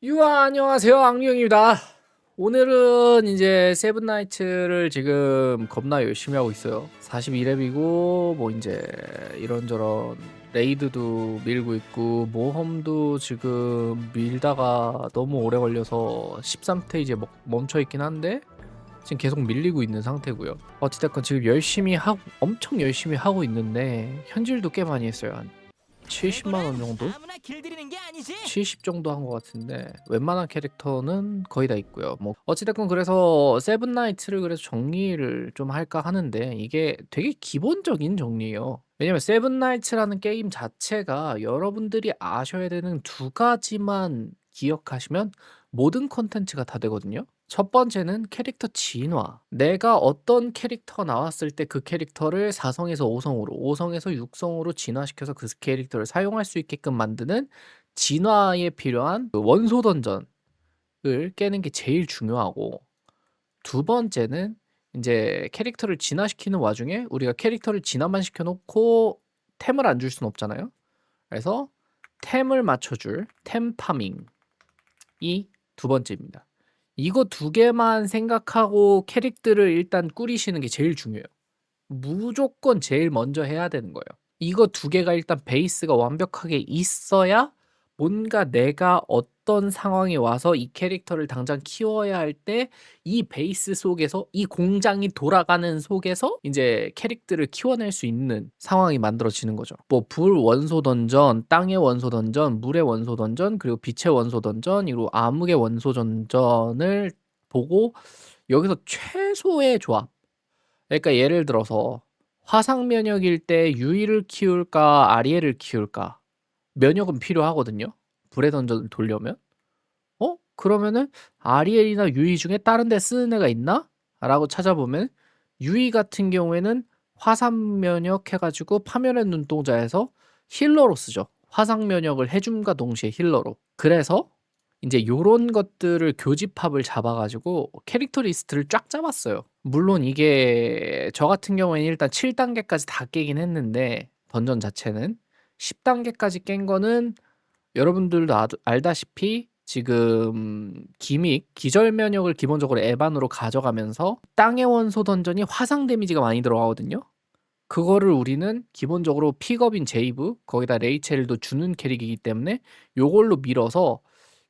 유아 안녕하세요 악령입니다. 오늘은 이제 세븐나이츠를 지금 겁나 열심히 하고 있어요. 42렙이고 뭐 이제 이런저런 레이드도 밀고 있고 모험도 지금 밀다가 너무 오래 걸려서 13스테이지에 멈춰 있긴 한데 지금 계속 밀리고 있는 상태고요. 어찌됐건 지금 열심히 하고 엄청 열심히 하고 있는데 현질도 꽤 많이 했어요. 한 70만 원 정도? 아무나 길들이는 게 아니지. 70 정도 한 것 같은데 웬만한 캐릭터는 거의 다 있고요. 뭐 어찌됐건 그래서 세븐 나이츠를 그래서 정리를 좀 할까 하는데 이게 되게 기본적인 정리예요. 왜냐면 세븐 나이츠라는 게임 자체가 여러분들이 아셔야 되는 두 가지만 기억하시면 모든 콘텐츠가 다 되거든요. 첫 번째는 캐릭터 진화. 내가 어떤 캐릭터 나왔을 때 그 캐릭터를 4 성에서 5 성으로, 5 성에서 6 성으로 진화시켜서 그 캐릭터를 사용할 수 있게끔 만드는 진화에 필요한 그 원소 던전을 깨는 게 제일 중요하고 두 번째는 이제 캐릭터를 진화시키는 와중에 우리가 캐릭터를 진화만 시켜 놓고 템을 안 줄 수는 없잖아요. 그래서 템을 맞춰 줄 템 파밍이 두 번째입니다. 이거 두 개만 생각하고 캐릭들을 일단 꾸리시는 게 제일 중요해요. 무조건 제일 먼저 해야 되는 거예요. 이거 두 개가 일단 베이스가 완벽하게 있어야 뭔가 내가 어 떤 상황에 와서 이 캐릭터를 당장 키워야 할 때 이 베이스 속에서 이 공장이 돌아가는 속에서 이제 캐릭들을 키워낼 수 있는 상황이 만들어지는 거죠. 뭐 불 원소 던전, 땅의 원소 던전, 물의 원소 던전, 그리고 빛의 원소 던전, 그리고 암흑의 원소 던전을 보고 여기서 최소의 조합. 그러니까 예를 들어서 화상 면역일 때 유이를 키울까 아리엘을 키울까 면역은 필요하거든요. 불의 던전을 돌려면. 어? 그러면은 아리엘이나 유이 중에 다른 데 쓰는 애가 있나? 라고 찾아보면 유이 같은 경우에는 화상 면역 해가지고 파멸의 눈동자에서 힐러로 쓰죠. 화상 면역을 해줌과 동시에 힐러로. 그래서 이제 요런 것들을 교집합을 잡아가지고 캐릭터 리스트를 쫙 잡았어요. 물론 이게 저 같은 경우에는 일단 7단계까지 다 깨긴 했는데 던전 자체는 10단계까지 깬 거는 여러분들도 아, 알다시피 지금 기믹 기절 면역을 기본적으로 에반으로 가져가면서 땅의 원소 던전이 화상 데미지가 많이 들어가거든요. 그거를 우리는 기본적으로 픽업인 제이브 거기다 레이첼도 주는 캐릭이기 때문에 요걸로 밀어서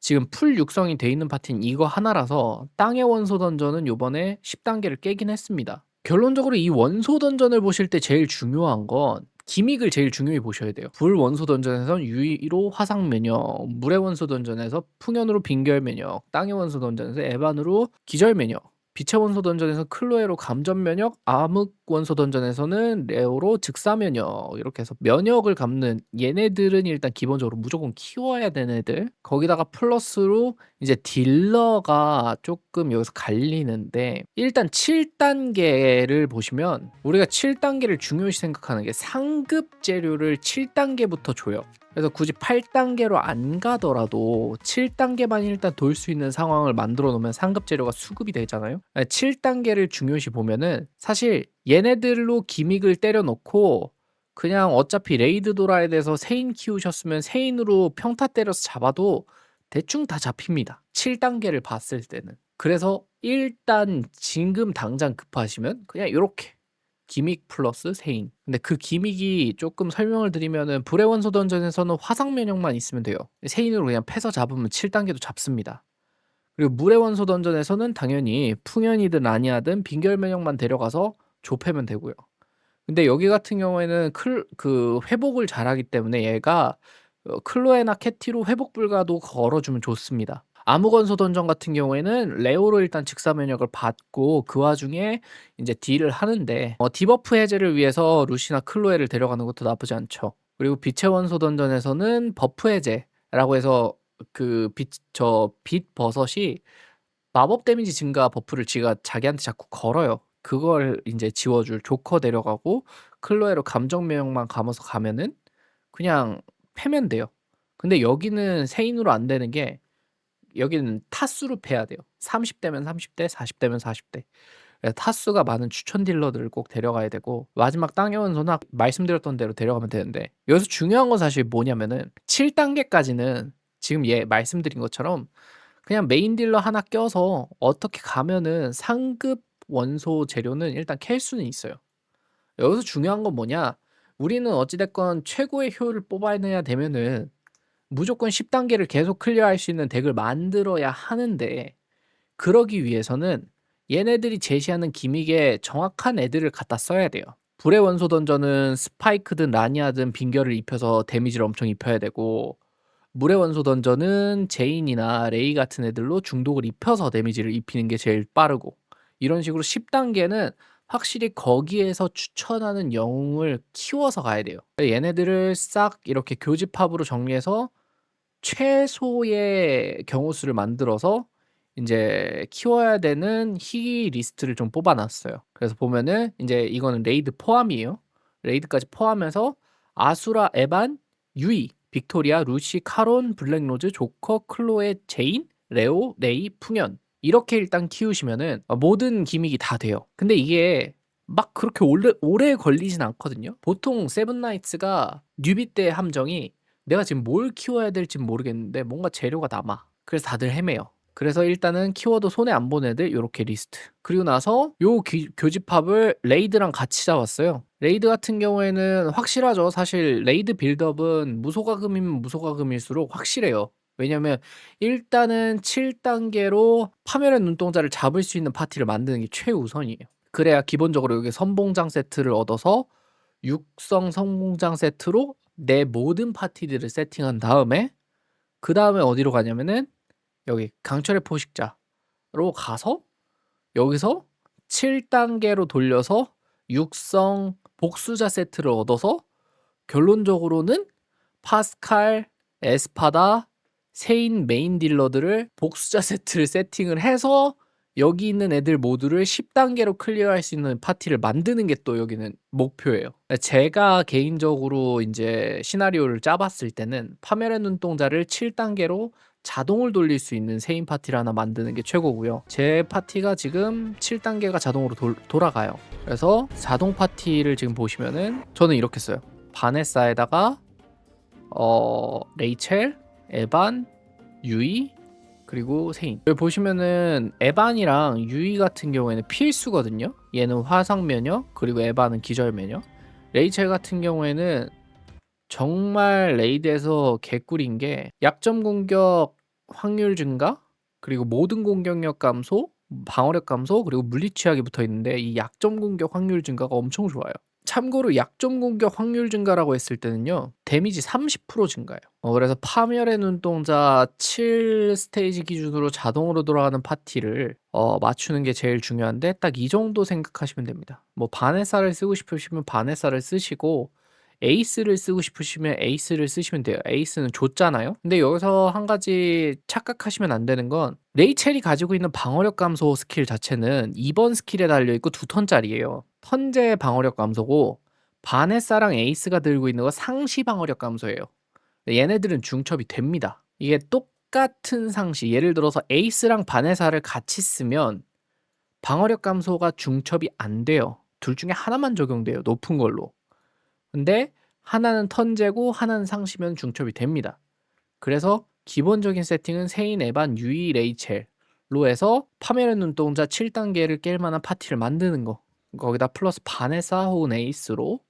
지금 풀 육성이 돼 있는 파티는 이거 하나라서 땅의 원소 던전은 요번에 10단계를 깨긴 했습니다. 결론적으로 이 원소 던전을 보실 때 제일 중요한 건 기믹을 제일 중요히 보셔야 돼요. 불 원소 던전에선 유의로 화상 면역, 물의 원소 던전에서 풍연으로 빙결 면역, 땅의 원소 던전에서 에반으로 기절 면역, 빛의 원소 던전에서 클로에로 감전 면역, 암흑 원소 던전에서는 레오로 즉사 면역 이렇게 해서 면역을 갚는 얘네들은 일단 기본적으로 무조건 키워야 되는 애들. 거기다가 플러스로 이제 딜러가 조금 여기서 갈리는데 일단 7단계를 보시면 우리가 7단계를 중요시 생각하는 게 상급 재료를 7단계부터 줘요. 그래서 굳이 8단계로 안 가더라도 7단계만 일단 돌 수 있는 상황을 만들어 놓으면 상급 재료가 수급이 되잖아요. 7단계를 중요시 보면은 사실 얘네들로 기믹을 때려 놓고 그냥 어차피 레이드 돌아야 돼서 세인 키우셨으면 세인으로 평타 때려서 잡아도 대충 다 잡힙니다. 7단계를 봤을 때는. 그래서 일단 지금 당장 급하시면 그냥 이렇게 기믹 플러스 세인. 근데 그 기믹이 조금 설명을 드리면은 불의 원소 던전에서는 화상 면역만 있으면 돼요. 세인으로 그냥 패서 잡으면 7단계도 잡습니다. 그리고 물의 원소 던전에서는 당연히 풍연이든 아니하든 빙결 면역만 데려가서 좁혀면 되고요. 근데 여기 같은 경우에는 클, 그 회복을 잘하기 때문에 얘가 어, 클로에나 캐티로 회복 불가도 걸어주면 좋습니다. 암흑원소 던전 같은 경우에는 레오로 일단 직사 면역을 받고 그 와중에 이제 딜을 하는데 어, 디버프 해제를 위해서 루시나 클로에를 데려가는 것도 나쁘지 않죠. 그리고 빛의 원소 던전에서는 버프 해제라고 해서 그 빛 저빛 버섯이 마법 데미지 증가 버프를 지가 자기한테 자꾸 걸어요. 그걸 이제 지워줄 조커 데려가고 클로에로 감정 면역만 감아서 가면은 그냥 패면 돼요. 근데 여기는 세인으로 안 되는 게 여기는 타수로 패야 돼요. 30 대면 30 대, 40 대면 40대. 타수가 많은 추천 딜러들을 꼭 데려가야 되고 마지막 땅의 원소는 말씀드렸던 대로 데려가면 되는데 여기서 중요한 건 사실 뭐냐면은 7 단계까지는 지금 예 말씀드린 것처럼 그냥 메인 딜러 하나 껴서 어떻게 가면은 상급 원소 재료는 일단 캘 수는 있어요. 여기서 중요한 건 뭐냐? 우리는 어찌 됐건 최고의 효율을 뽑아내야 되면은 무조건 10 단계를 계속 클리어할 수 있는 덱을 만들어야 하는데 그러기 위해서는 얘네들이 제시하는 기믹에 정확한 애들을 갖다 써야 돼요. 불의 원소 던전은 스파이크든 라니아든 빙결을 입혀서 데미지를 엄청 입혀야 되고 물의 원소 던전은 제인이나 레이 같은 애들로 중독을 입혀서 데미지를 입히는 게 제일 빠르고 이런 식으로 10 단계는 확실히 거기에서 추천하는 영웅을 키워서 가야 돼요. 얘네들을 싹 이렇게 교집합으로 정리해서 최소의 경우 수를 만들어서 인제 키워야 되는 희귀 리스트를 좀 뽑아 놨어요. 그래서 보면은 인제 이거는 레이드 포함이에요. 레이드까지 포함해서 아수라, 에반, 유이, 빅토리아, 루시, 카론, 블랙로즈, 조커, 클로에, 제인, 레오, 레이, 풍연 이렇게 일단 키우시면은 어 모든 기믹이 다 돼요. 근데 이게 막 그렇게 오래 오래 걸리진 않거든요. 보통 세븐 나이츠가 뉴비 때 함정이 내가 지금 뭘 키워야 될진 모르겠는데 뭔가 재료가 남아. 그래서 다들 헤매요. 그래서 일단은 키워도 손해 안본 애들 요렇게 리스트. 그리고 나서 요귀 교집합을 레이드랑 같이 잡았어요. 레이드 같은 경우에는 확실하죠. 사실 레이드 빌드업은 무소가금이면 무소가금일수록 확실해요. 왜냐면 일단은 7 단계로 파멸의 눈동자를 잡을 수 있는 파티를 만드는 게 최우선이에요. 그래야 기본적으로 여기 선봉장 세트를 얻어서 육성 선봉장 세트로 내 모든 파티들을 세팅한 다음에 그 다음에 어디로 가냐면은 여기 강철의 포식자로 가서 여기서 7 단계로 돌려서 육성 복수자 세트를 얻어서 결론적으로는 파스칼, 에스파다, 세인 메인 딜러들을 복수자 세트를 세팅을 해서 여기 있는 애들 모두를 10 단계로 클리어할 수 있는 파티를 만드는 게 또 여기는 목표예요. 제가 개인적으로 인제 시나리오를 짜 봤을 때는 파멸의 눈동자를 7 단계로 자동을 돌릴 수 있는 세인 파티를 하나 만드는 게 최고고요. 제 파티가 지금 7 단계가 자동으로 돌 돌아가요. 그래서 자동 파티를 지금 보시면은 저는 이렇게 써요. 바네사에다가 어 레이첼, 에반, 유이 그리고 세인. 여기 보시면은 에반이랑 유이 같은 경우에는 필수거든요. 얘는 화상 면역 그리고 에반은 기절 면역. 레이첼 같은 경우에는 정말 레이드에서 개꿀인 게 약점 공격 확률 증가 그리고 모든 공격력 감소, 방어력 감소 그리고 물리 취약이 붙어 있는데 이 약점 공격 확률 증가가 엄청 좋아요. 참고로 약점 공격 확률 증가라고 했을 때는요. 데미지 30% 증가해요. 어 그래서 파멸의 눈동자 7 스테이지 기준으로 자동으로 돌아가는 파티를 어 맞추는 게 제일 중요한데 딱 이 정도 생각하시면 됩니다. 뭐 바네사를 쓰고 싶으시면 바네사를 쓰시고 에이스를 쓰고 싶으시면 에이스를 쓰시면 돼요. 에이스는 줬잖아요. 근데 여기서 한 가지 착각하시면 안 되는 건 레이첼이 가지고 있는 방어력 감소 스킬 자체는 2번 스킬에 달려 있고 2 턴짜리예요. 턴제 방어력 감소고 바네사랑 에이스가 들고 있는 거 상시 방어력 감소예요. 얘네들은 중첩이 됩니다. 이게 똑같은 상시 예를 들어서 에이스랑 바네사를 같이 쓰면 방어력 감소가 중첩이 안 돼요. 둘 중에 하나만 적용돼요. 높은 걸로. 근데 하나는 턴제고 하나는 상시면 중첩이 됩니다. 그래서 기본적인 세팅은 세인, 에반, 유이, 레이첼로 해서 파멸의 눈동자 7 단계를 깰 만한 파티를 만드는 거. 거기다 플러스 바네사 혹은 에이스로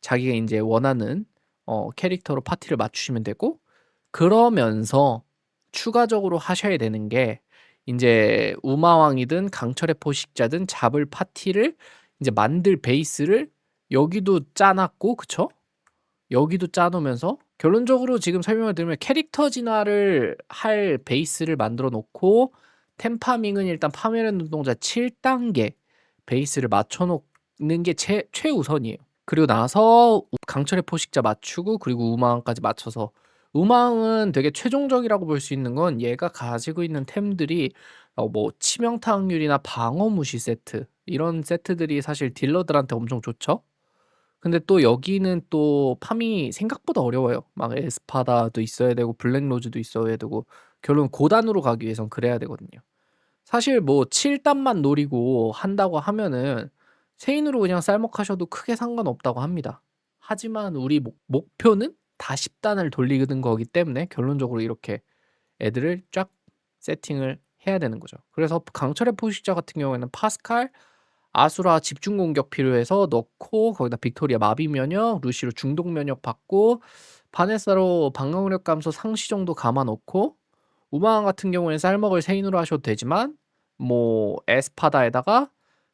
자기가 인제 원하는 어 캐릭터로 파티를 맞추시면 되고 그러면서 추가적으로 하셔야 되는 게 인제 우마왕이든 강철의 포식자든 잡을 파티를 이제 만들 베이스를 여기도 짜 놨고 그쵸? 여기도 짜 놓으면서 결론적으로 지금 설명을 드리면 캐릭터 진화를 할 베이스를 만들어 놓고 템파밍은 일단 파멸의 눈동자 7 단계 베이스를 맞춰 놓는 게 최 최우선이에요. 그리고 나서 강철의 포식자 맞추고 그리고 우마왕까지 맞춰서 우마왕은 되게 최종적이라고 볼 수 있는 건 얘가 가지고 있는 템들이 어 뭐 치명타 확률이나 방어 무시 세트 이런 세트들이 사실 딜러들한테 엄청 좋죠. 근데 또 여기는 또 팜이 생각보다 어려워요. 막 에스파다도 있어야 되고 블랙로즈도 있어야 되고 결론 고단으로 가기 위해선 그래야 되거든요. 사실 뭐 7 단만 노리고 한다고 하면은 세인으로 그냥 쌀먹하셔도 크게 상관없다고 합니다. 하지만 우리 목 목표는 다 10 단을 돌리는 거기 때문에 결론적으로 이렇게 애들을 쫙 세팅을 해야 되는 거죠. 그래서 강철의 포식자 같은 경우에는 파스칼, 아수라 집중 공격 필요해서 넣고 거기다 빅토리아 마비 면역, 루시로 중독 면역 받고 바네사로 방어력 감소 상시 정도 감아 놓고 우마왕 같은 경우에는 쌀먹을 세인으로 하셔도 되지만 뭐 에스파다에다가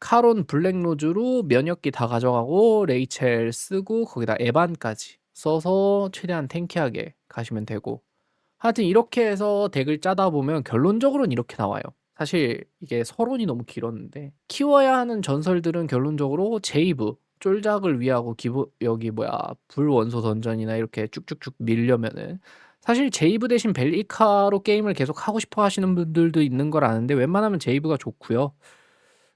카론 블랙로즈로 면역기 다 가져가고 레이첼 쓰고 거기다 에반까지 써서 최대한 탱키하게 가시면 되고 하여튼 이렇게 해서 덱을 짜다 보면 결론적으로는 이렇게 나와요. 사실 이게 서론이 너무 길었는데 키워야 하는 전설들은 결론적으로 제이브 쫄작을 위하고 기부 여기 뭐야 불원소 던전이나 이렇게 쭉쭉쭉 밀려면은 사실 제이브 대신 벨리카로 게임을 계속 하고 싶어 하시는 분들도 있는 걸 아는데 웬만하면 제이브가 좋고요.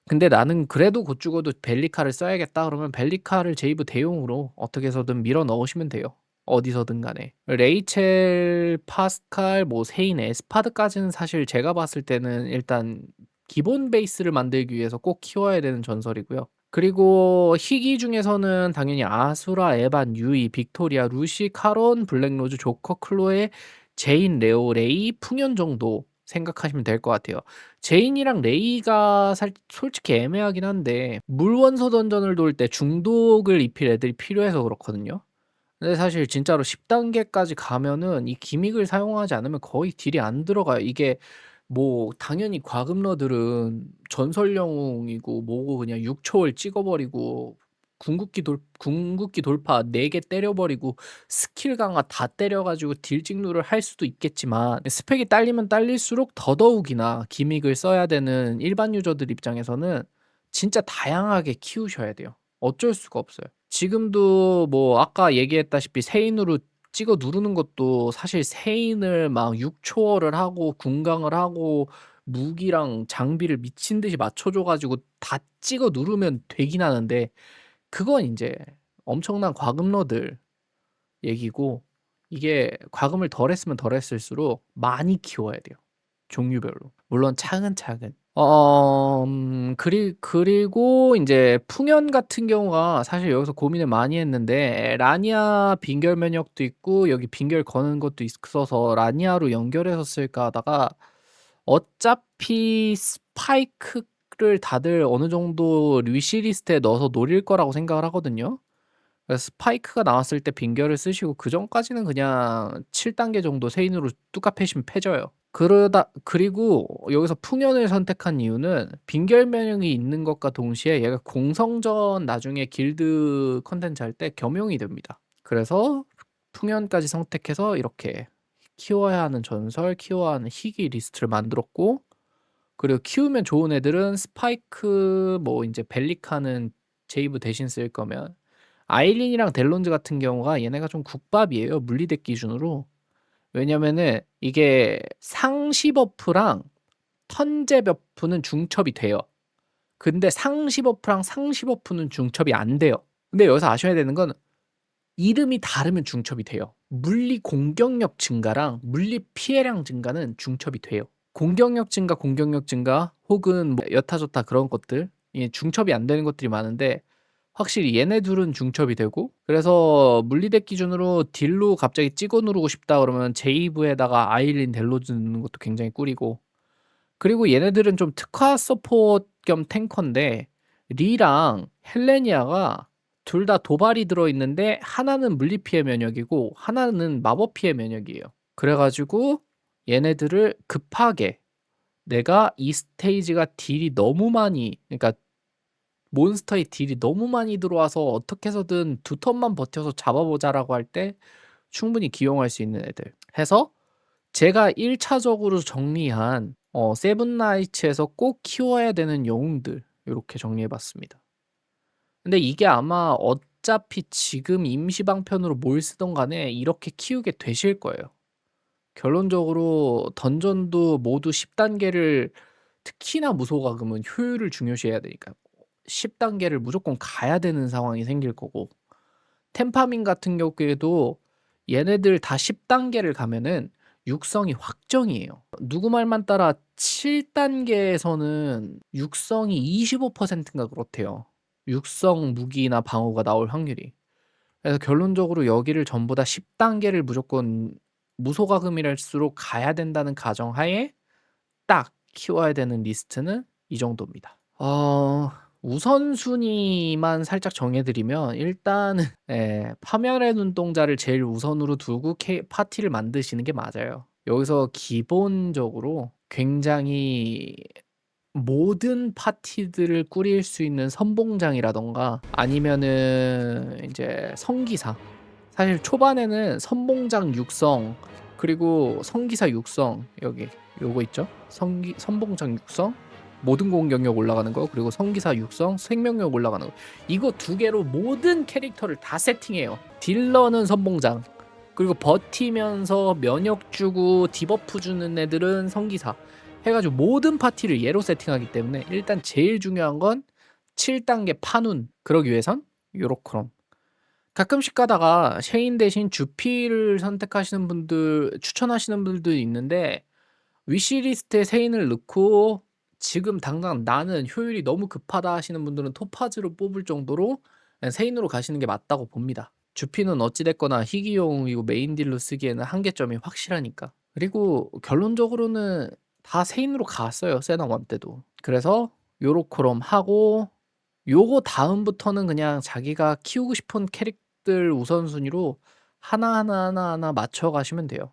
근데 나는 그래도 곧 죽어도 벨리카를 써야겠다 그러면 벨리카를 제이브 대용으로 어떻게 해서든 밀어 넣으시면 돼요. 어디서든 간에. 레이첼, 파스칼, 뭐 세인, 에스파드까지는 사실 제가 봤을 때는 일단 기본 베이스를 만들기 위해서 꼭 키워야 되는 전설이고요. 그리고 희귀 중에서는 당연히 아수라, 에반, 유이, 빅토리아, 루시, 카론, 블랙로즈, 조커, 클로에, 제인, 레오, 레이, 풍연 정도 생각하시면 될 것 같아요. 제인이랑 레이가 살, 솔직히 애매하긴 한데 물원소 던전을 돌 때 중독을 입힐 애들이 필요해서 그렇거든요. 근데 사실 진짜로 10단계까지 가면은 이 기믹을 사용하지 않으면 거의 딜이 안 들어가요. 이게 뭐 당연히 과금러들은 전설 영웅이고 뭐고 그냥 6초를 찍어 버리고 궁극기 돌 궁극기 돌파 4 개 때려 버리고 스킬 강화 다 때려 가지고 딜 찍누를 할 수도 있겠지만 스펙이 딸리면 딸릴수록 더더욱이나 기믹을 써야 되는 일반 유저들 입장에서는 진짜 다양하게 키우셔야 돼요. 어쩔 수가 없어요. 지금도 뭐 아까 얘기했다시피 세인으로 찍어 누르는 것도 사실 세인을 막 6초월을 하고 궁강을 하고 무기랑 장비를 미친 듯이 맞춰줘 가지고 다 찍어 누르면 되긴 하는데 그건 인제 엄청난 과금러들 얘기고 이게 과금을 덜 했으면 덜 했을수록 많이 키워야 돼요, 종류별로. 물론 차근차근. 어 음 그리 그리고 인제 풍연 같은 경우가 사실 여기서 고민을 많이 했는데 라니아 빈결 면역도 있고 여기 빈결 거는 것도 있어서 '라니아로 연결해서 쓸까.' 하다가 어차피 스파이크를 다들 어느 정도 위시리스트에 넣어서 노릴 거라고 생각을 하거든요. 스파이크가 나왔을 때 빈결을 쓰시고 그전까지는 그냥 7 단계 정도 세인으로 뚜까 패시면 패져요. 그러다 그리고 여기서 풍연을 선택한 이유는 빈결 면역이 있는 것과 동시에 얘가 공성전 나중에 길드 컨텐츠 할 때 겸용이 됩니다. 그래서 풍연까지 선택해서 이렇게 키워야 하는 전설, 키워야 하는 희귀 리스트를 만들었고 그리고 키우면 좋은 애들은 스파이크 뭐 인제 벨리카는 제이브 대신 쓸 거면 아일린이랑 델론즈 같은 경우가 얘네가 좀 국밥이에요, 물리덱 기준으로. 왜냐면은 이게 상시 버프랑 턴제 버프는 중첩이 돼요. 근데 상시 버프랑 상시 버프는 중첩이 안 돼요. 근데 여기서 아셔야 되는 건 이름이 다르면 중첩이 돼요. 물리 공격력 증가랑 물리 피해량 증가는 중첩이 돼요. 공격력 증가, 공격력 증가 혹은 뭐 여타 저타 그런 것들 이 중첩이 안 되는 것들이 많은데 확실히 얘네 둘은 중첩이 되고 그래서 물리덱 기준으로 딜로 갑자기 찍어 누르고 싶다 그러면 제이브에다가 아일린 델로즈 넣는 것도 굉장히 꿀이고 그리고 얘네들은 좀 특화 서포트 겸 탱커인데 리랑 헬레니아가 둘 다 도발이 들어있는데 하나는 물리 피해 면역이고 하나는 마법 피해 면역이에요. 그래가지고 얘네들을 급하게 내가 이 스테이지가 딜이 너무 많이 그러니까 몬스터의 딜이 너무 많이 들어와서 어떻게 해서든 두 턴만 버텨서 잡아보자라고 할 때 충분히 기용할 수 있는 애들 해서 제가 1차적으로 정리한 어 세븐나이츠에서 꼭 키워야 되는 영웅들 요렇게 정리해 봤습니다. 근데 이게 아마 어차피 지금 임시 방편으로 뭘 쓰던 간에 이렇게 키우게 되실 거예요. 결론적으로 던전도 모두 10단계를 특히나 무소가금은 효율을 중요시해야 되니까요. 10단계를 무조건 가야 되는 상황이 생길 거고 템파밍 같은 경우에도 얘네들 다 10단계를 가면은 육성이 확정이에요. 누구 말만 따라 7단계에서는 육성이 25%인가 그렇대요. 육성 무기나 방어가 나올 확률이. 그래서 결론적으로 여기를 전부 다 10단계를 무조건 무소가금이랄수록 가야 된다는 가정하에 딱 키워야 되는 리스트는 이 정도입니다. 어 우선순위만 살짝 정해 드리면 일단은 예 파멸의 눈동자를 제일 우선으로 두고 케 파티를 만드시는 게 맞아요. 여기서 기본적으로 굉장히 모든 파티들을 꾸릴 수 있는 선봉장이라든가 아니면은 인제 성기사 사실 초반에는 선봉장 육성 그리고 성기사 육성 여기 요거 있죠? 성기 선봉장 육성 모든 공격력 올라가는 거 그리고 성기사 육성 생명력 올라가는 거. 이거 두 개로 모든 캐릭터를 다 세팅해요. 딜러는 선봉장 그리고 버티면서 면역 주고 디버프 주는 애들은 성기사. 해 가지고 모든 파티를 얘로 세팅하기 때문에 일단 제일 중요한 건 7단계 판운 그러기 위해선 요렇크롬. 가끔씩 가다가 셰인 대신 주피를 선택하시는 분들 추천하시는 분들도 있는데 위시리스트에 셰인을 넣고 지금 당장 '나는 효율이 너무 급하다.' 하시는 분들은 토파즈로 뽑을 정도로 그냥 셰인으로 가시는 게 맞다고 봅니다. 주피는 어찌 됐거나 희귀용이고 메인 딜로 쓰기에는 한계점이 확실하니까. 그리고 결론적으로는 다 셰인으로 갔어요 세나 1 때도. 그래서 요렇크롬 하고 요거 다음부터는 그냥 자기가 키우고 싶은 캐릭들 우선순위로 하나하나, 하나하나 맞춰 가시면 돼요.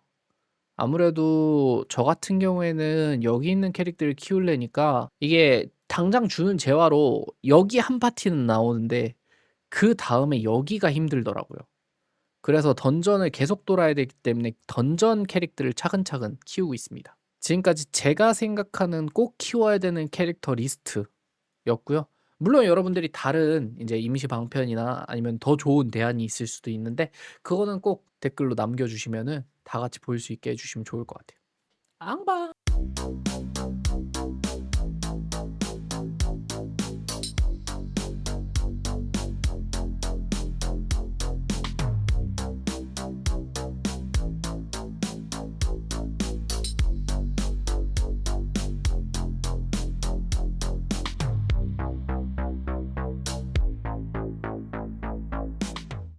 아무래도 저 같은 경우에는 여기 있는 캐릭들을 키우려니까 이게 당장 주는 재화로 여기 한 파티는 나오는데 그다음에 여기가 힘들더라고요. 그래서 던전을 계속 돌아야 되기 때문에 던전 캐릭들을 차근차근 키우고 있습니다. 지금까지 제가 생각하는 꼭 키워야 되는 캐릭터 리스트였고요. 물론 여러분들이 다른 인제 임시 방편이나 아니면 더 좋은 대안이 있을 수도 있는데 그거는 꼭 댓글로 남겨 주시면은 다 같이 볼 수 있게 해 주시면 좋을 것 같아요. 앙바.